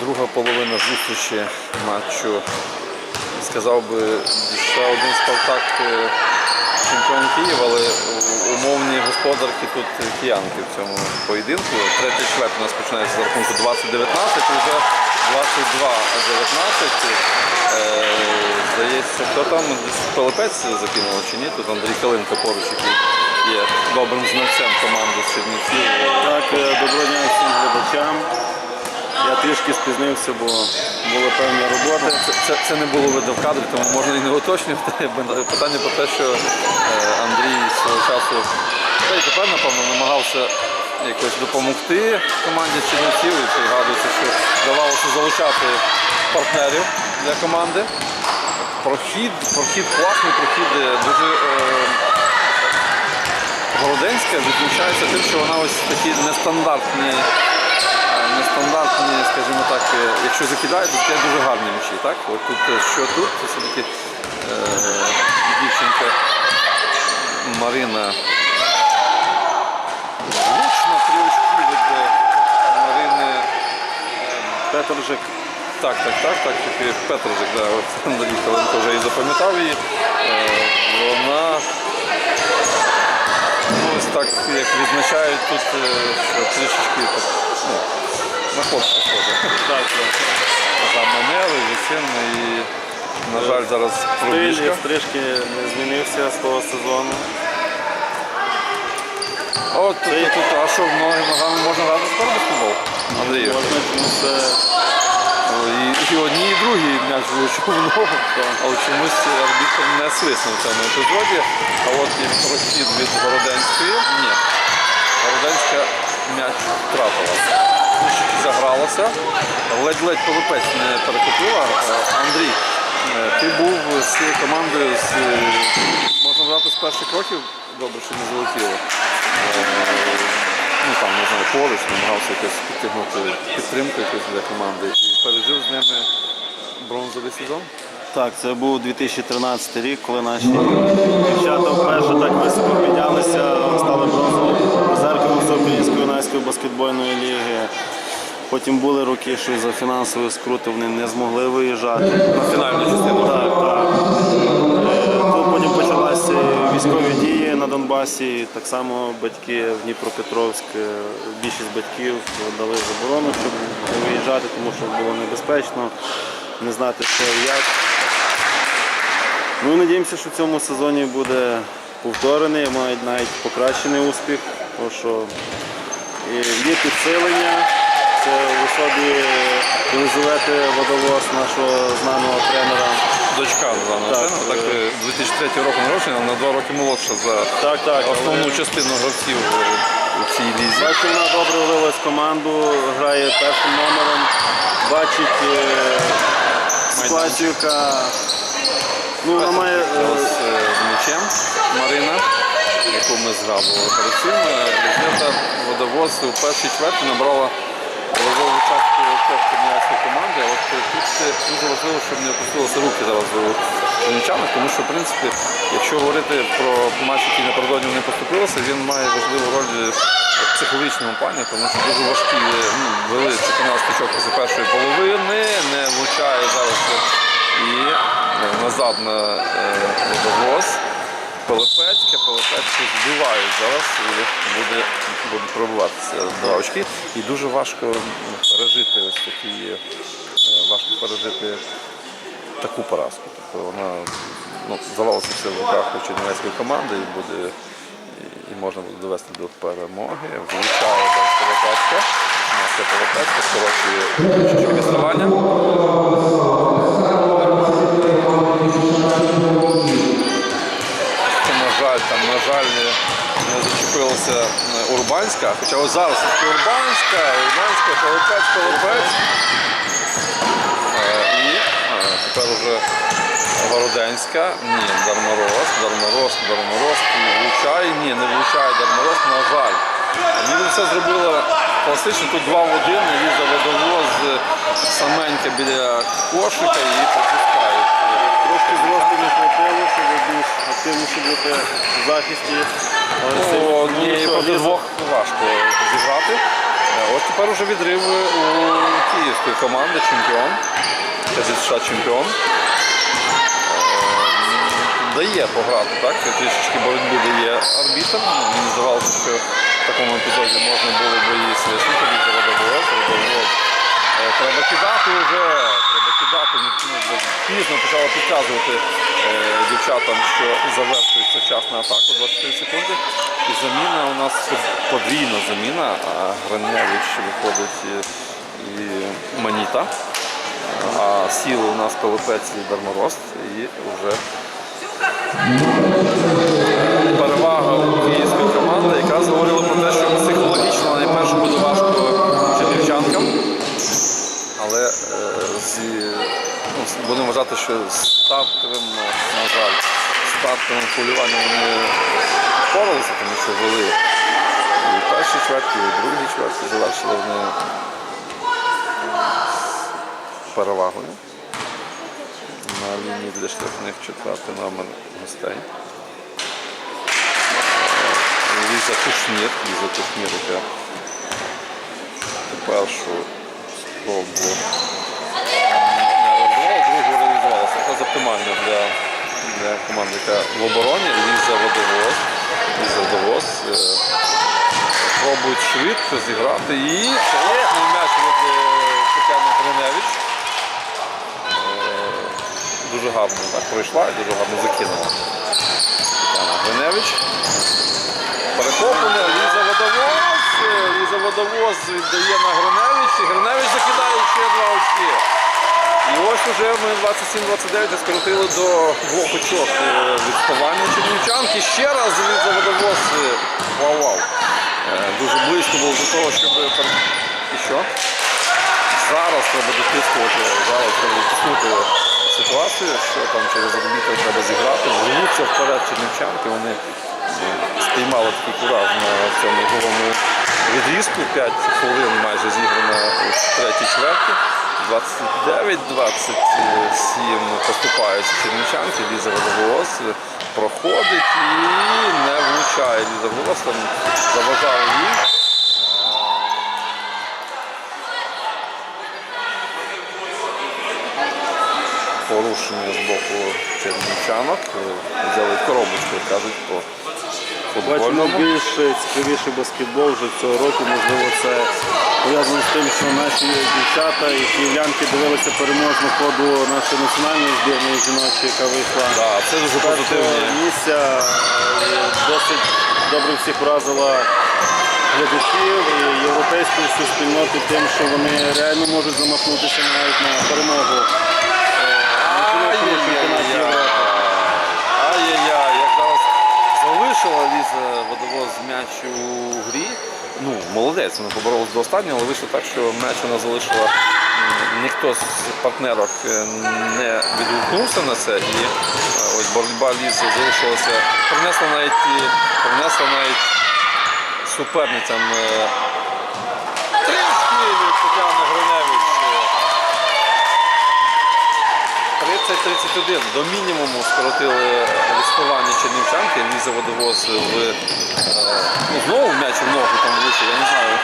друга половина зустрічі матчу. Сказав би, ще один Спартак е, чемпіон Києва, але умовні господарки тут киянки в цьому поєдинку. Третій чверть у нас починається за рахунку 20-19 і вже 22-19. Е, Здається, хто там десь Пилипець закинув чи ні? Тут Андрій Калинко поруч, який є добрим знавцем команди з. Так, е, доброго дня всім глядачам. Я трішки спізнився, бо були певні роботи. Це, це, це не було видно в кадрі, тому можна і не уточнювати. Питання про те, що е, Андрій свого часу, та й тепер, напевно, намагався якось допомогти команді Чернівців і пригадується, що вдавалося залучати партнерів для команди. Прохід, прохід класний, прохід е, дуже е, Городенська відзначається тим, що вона ось такі нестандартні, нестандартні, скажімо так, е, якщо закидає, то таке дуже гарні м'ячі. Так? От тут е, що тут, це все-таки е, дівчинка Марина влучно три очки від е, Марини. Петр Жик. Так, так, так, так, тільки Петрожик, да, от Андрій Каленко вже і запам'ятав її. Е, Вона так, як відзначають тут, що трішечки так, ну, на хлопця схоже. Так, так. За манери, вісім і, на жаль, зараз пробіжка. стрижки не змінився з того сезону. От тут, а що, ноги ногами можна грати в баскетбол? Андрію? Можна чомусь це І, і одні, і другі м'яч влучив в ногу, але чомусь арбітр не свиснув в цьому епізоді. А от і прохід від Городенської. Ні. Городенська м'яч втратила. Трішки загралося. Ледь-ледь Полипець не перехопила. Е, Андрій, е, ти був з цією командою, з, е, можна брати з перших років, добре, що не залетіло. Е, ну там, не знаю, поруч, намагався якось підтягнути підтримку якусь для команди і пережив з ними бронзовий сезон. Так, це був 2013 рік, коли наші дівчата вперше так високо піднялися, стали бронзовими призерками Всеукраїнської юнацької баскетбольної ліги. Потім були роки, що за фінансові скрути вони не змогли виїжджати. На фінальну частину. Так, так. Е, потім почалися військові дії на Донбасі. Так само батьки в Дніпропетровськ, е, більшість батьків дали заборону, щоб виїжджати, тому що було небезпечно, не знати, що і як. Ну надіємося, що в цьому сезоні буде повторений, мають навіть покращений успіх, тому що є підсилення. Це в особі Єлизавети Водовоз, нашого знаного тренера. Дочка Зана Так, Сена, так е, е, 2003 року народження, на два роки молодша за Так, так. основну але частину гравців у цій лізі. Бачу, вона добре влилась команду, грає першим номером, бачить е, ситуацію, яка ну, вона має. е, е, з м'ячем Марина, яку ми згадували перед цим. Лізнята водовоз у першій чверті набрала голову частку чернівецької команди. От е, тут е, дуже важливо, щоб не опустилися руки зараз у чернівчанах, тому що, в принципі, якщо говорити про матч, який напередодні вони поступилися, він має важливу роль е, в психологічному плані, тому що дуже важкі е, ну, вели 14 очок після першої половини, не влучає зараз е, і е, назад на е, водовоз. Пилипецьке, Пилипецьке збивають зараз і буде, буде пробуватися два очки. І дуже важко пережити ось такі, е, важко пережити таку поразку. Тобто вона ну, завалиться все в руках у чернівецької команди і буде і- можна буде довести до перемоги. Влучає Пилипецьке. У нас є Пилипецьке, скорочує відставання. Жаль, там, на жаль, не, не зачепилася е, Урбанська. Хоча ось зараз Урбанська, Урбанська, Пилипець, Пилипець. Е, І е, тепер вже Городенська. Ні, Дармороз, Дармороз, Дармороз. І влучає. Ні, не влучає Дармороз, на жаль. Ніби все зробила класично, тут два в один, Ліза водовоз саменька біля кошика і пропускають. Трошки зросту не хватило, щоб більш активніше бути в захисті. По Ну, проти двох важко зіграти. Е, От тепер уже відрив у київської команди чемпіон. США чемпіон. Е, Дає пограти, так? Трішечки боротьби дає арбітр. Ну, Мені здавалося, що в такому епізоді можна було б її свиснути водовоз. Е, Треба кидати вже, треба кидати. Пізно почала підказувати е, дівчатам, що завершується час на атаку 23 секунди. І заміна у нас подвійна заміна, а Граневич виходить і, Маніта. А сіли у нас Пилипець і Дарморост і вже перевага у київської команди, яка говорила про те, що психологічно найперше буде важко чернівчанкам. Але е, зі, ну, с- будемо вважати, що стартовим, на жаль, стартовим полюванням вони впоралися, тому що вели і в першій чверті, і в другій чверті завершили вони перевагою. На лінії для штрафних четвертий номер гостей. Ліза Кушнір, Ліза Кушнір, яка першу спробу якраз оптимально для, для команди, яка в обороні. Ліза Водовоз. Ліза Водовоз. е, Пробують швидко зіграти і класний м'яч від е, Тетяни Гриневич. Е, Дуже гарно так пройшла і дуже гарно закинула. Тетяна Гриневич. Перехоплення, Ліза Водовоз. Ліза Водовоз віддає на Гриневич. І Гриневич закидає ще два очки. І ось уже ми 27-29 скоротили до двох очок е, відставання чернівчанки. Ще раз Ліза Водовоз. е, Вау-вау. Е, Дуже близько було до того, щоб... І що? Зараз треба дотискувати, зараз треба дотиснути ситуацію, що там через арбітр треба зіграти, врвуться вперед чернівчанки, вони спіймали такий кураж на цьому головному відрізку, 5 хвилин майже зіграно. 29-27 поступаються чернівчанки, Ліза Водовоз проходить і не влучає Ліза Водовоз, там заважає їй. порушення з боку чернівчанок. Е, Взяли коробочку, кажуть, по Бачимо футбольному. більш цікавіший баскетбол вже цього року. Можливо, це пов'язано з тим, що наші дівчата і київлянки дивилися переможну ходу нашої національної збірної жіночої, яка вийшла. Да, це дуже першого місця досить добре всіх вразила глядачів і європейську всю спільноту тим, що вони реально можуть замахнутися навіть на перемогу. е, на чемпіонаті Європи. Ай-яй-яй, як зараз залишила Ліза водовоз м'яч у грі. Ну, молодець, вона поборолась до останнього, але вийшло так, що м'яч вона залишила. Ніхто з партнерок е, не відгукнувся на це, і е, ось боротьба Лізи залишилася. Принесла навіть, принесла навіть суперницям е, трішки від Тетяни Гриневич. е, 30-31 до мінімуму скоротили відставання чернівчанки. Ліза водовоз в е, ну, знову м'яч в ногу там вийшов, я не знаю.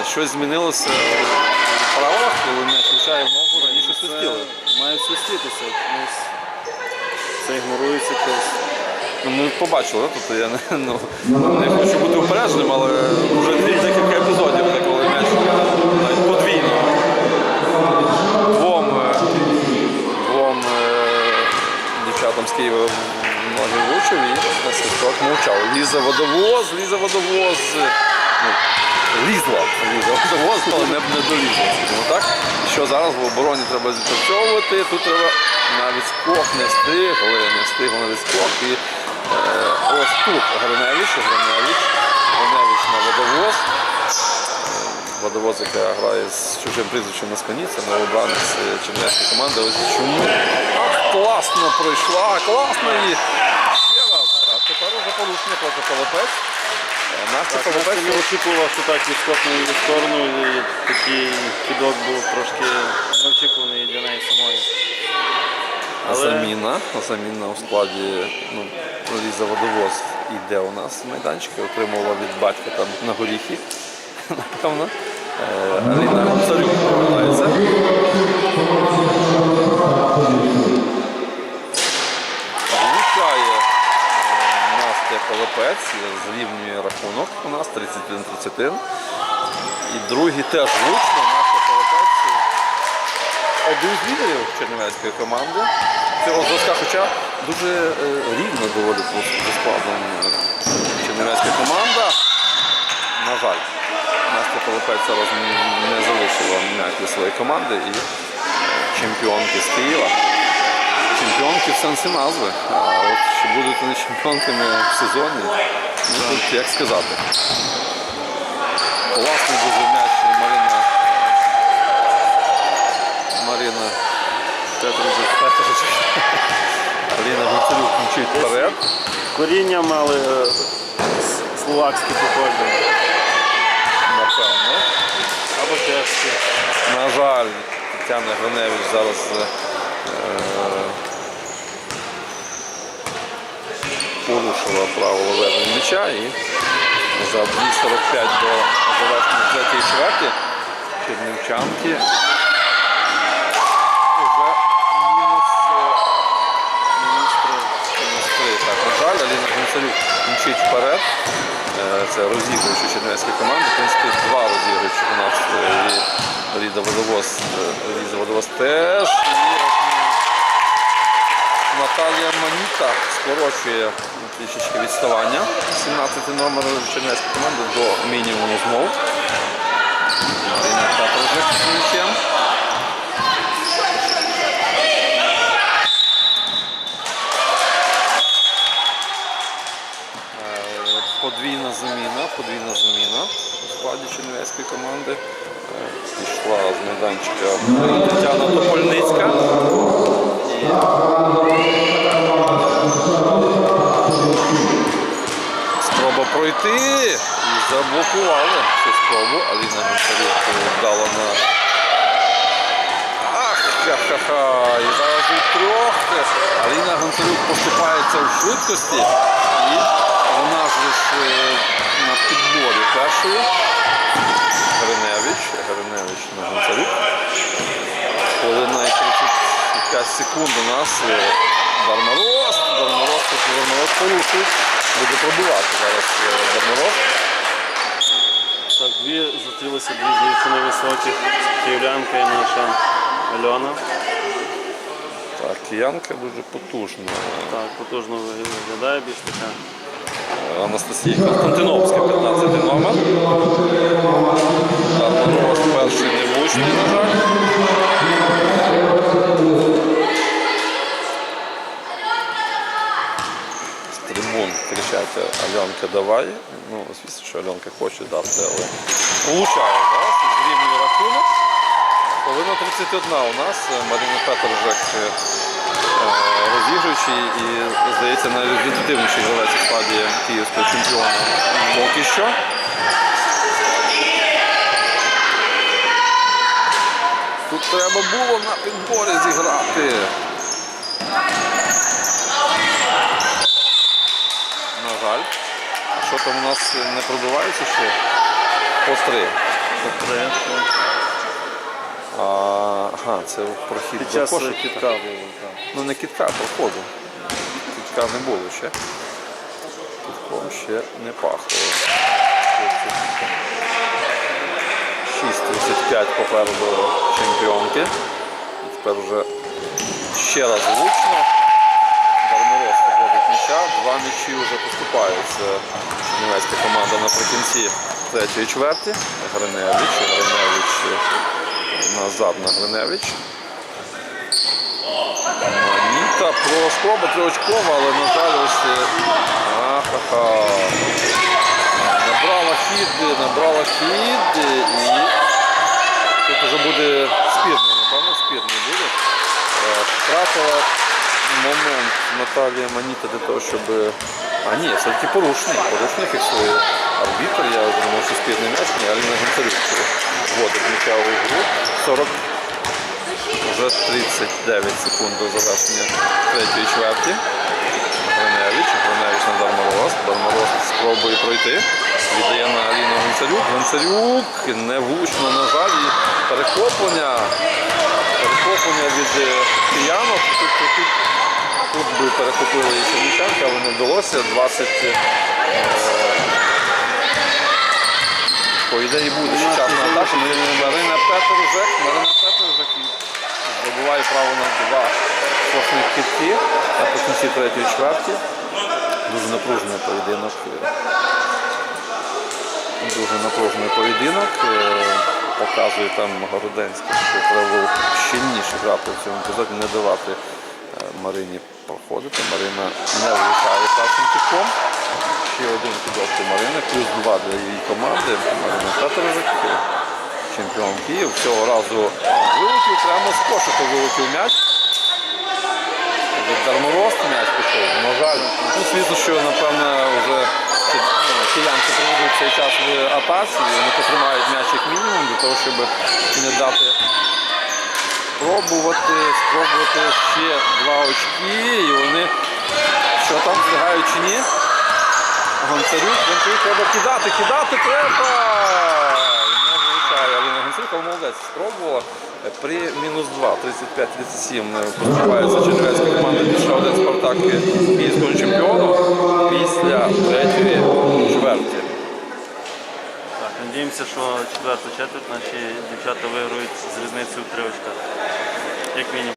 Е, Щось змінилося в правилах, коли м'яч влучає в ногу, раніше свистіли. Має свистітися. Це ігнорується якось. Ну, ми побачили, да? тобто я не, ну, не хочу бути упередженим, але вже декілька епізодів, Києва в ноги влучив і на свисток мовчав. Ліза водовоз, Ліза водовоз. е, Ну, лізла, водовоз, але не, не долізла. скажімо так. Що зараз в обороні треба відпрацьовувати, тут треба на відскок не встигли, не встигли на відскок. І е, ось тут Гриневич, Гриневич, Гриневич на водовоз. Водовоз, яка грає з чужим прізвищем на спині, це новобранець е, чернівської команди. Ось чому класно пройшла, класно і ще раз. А тепер уже порушення проти Пилипець. Е, Настя я не очікував, що так відскокне в її сторону, і такий кидок був трошки неочікуваний для неї самої. Але Заміна. Заміна у складі ну, Ліза Водовоз йде у нас з майданчика, отримувала від батька там на горіхи, напевно. Е, Аліна Гонцарюк Настя зрівнює рахунок у нас 31-31. І другий теж влучно, Настя Колопець. е, Один з лідерів чернівецької команди цього зразка, хоча дуже е, рівно доволі за складом е, чернівецька команда. На жаль, Настя Колопець зараз не- не залишила ніякої своєї команди і е, чемпіонки з Києва. Чемпіонки в сенсі назви. А от чи будуть вони чемпіонками в сезоні, ну тут як сказати. Класний дуже м'яч Марина. Марина Петрожик. Петрожик. Аліна Гуцулюк мчить вперед. коріння мали е, с- походження. Напевно. Або чешські. На жаль, Тетяна Гриневич зараз е, порушила правила ведення м'яча і за 2.45 до завершення третьої чверті чернівчанки вже мінус, е, мінус три. Мінус три. Так, на жаль, Аліна Гонцарюк мчить вперед. Е, Це розігруючі чернівецької команди. В принципі, два розігруючі у нас е, і Ліда Водовоз, е, Ліза Водовоз теж. І Наталія Маніта скорочує трішечки відставання 17 номер чернівецької команди до мінімуму знову. Е, Подвійна заміна, подвійна заміна у складі чернівецької команди. Пішла з майданчика Тетяна Топольницька. Спроба пройти і заблокували цю спробу. Аліна Гончарюк вдала на. Ах, ха-ха-ха. І зараз від трьох. Аліна Гончарюк поступається в швидкості. І вона ж е, на підборі першої. Гриневич. Гриневич на Гончарюк. Хвилина і 35 секунд у нас. е, Дармороз. Дармороз, Дармороз порушує. Буде пробивати зараз е, Дармороз. Так, дві зустрілися дві дівчини високі. Київлянка і наша Альона. Так, киянка дуже потужна. Так, потужно виглядає більш така. Е, Анастасія Константиновська, 15 давай. Ну, звісно, що Альонка хоче дати, але влучає зараз, зрівнює рахунок. Половина 31 у нас. Марина Петрожек е, розігруючий і, здається, найрезультативніший гравець у складі київського чемпіона поки що. Тут треба було на підборі зіграти. На жаль. А що там у нас не продувається ще? Постри. Три. А, ага, це прохід Під час кошика. кітка було. Так. Ну не кітка, а проходу. Кітка не було ще. Кітком ще не пахло. 6.35 попереду чемпіонки. І тепер вже ще раз влучно. М'яча. Два м'ячі вже поступаються. Чернівецька команда наприкінці третьої чверті. Гриневич. Гриневич назад на Гриневич. Маніта про спроба триочкова, але на жаль ось. е, Ахаха. Набрала хід, набрала хід і тут вже буде спірний, напевно, спірний буде. Е, Втратила момент Наталія Маніта для того, щоб. А ні, все-таки порушний. Порушний фіксує арбітр. Я думав, що спірний м'яч, ні, Аліна Гонцарюк вводить м'яча у гру. 40 вже вже 39 секунд до завершення третьої чверті. Гриневич, Гриневич на Дармороз. Дармороз спробує пройти. Віддає на Аліну Гонцарюк. Гонцарюк невлучно, на жаль, і перехоплення. Перехоплення від е, киянок. Тут, тут, тут, тут би перехопили і Черніченка, але не вдалося. 20 е, по ідеї буде ще час. Марина Петружек, Марина Петружек здобуває право на два штрафних китки наприкінці третьої чверті. Дуже напружений поєдинок. Дуже напружений поєдинок. Е, Показує там Городенський, що треба щільніше грати в цьому епізоді, не давати Марині проходити. Марина не влучає першим китком. Ще один кидок у Марини, плюс два для її команди. Марина Петрожик, чемпіон Київ. Цього разу вилетів, прямо з кошику вилетів м'яч. Дармороз м'яч пішов. На жаль, ну, звісно, що напевно вже ки- ну, проведуть цей час в атаці, вони потримають м'яч як мінімум для того, щоб не дати спробувати, спробувати ще два очки, і вони що там встигають чи ні? Гонцарюк, Гонцарюк треба кидати, кидати треба! Не влучає Аліна Гонцарюк, але молодець спробувала. При мінус 2, 35-37 поступається чернівецька команда ще один Спартак київського чемпіону після третьої чверті. Надіємося, що четверту четверть наші дівчата виграють з різницею в три очка. Як мінімум.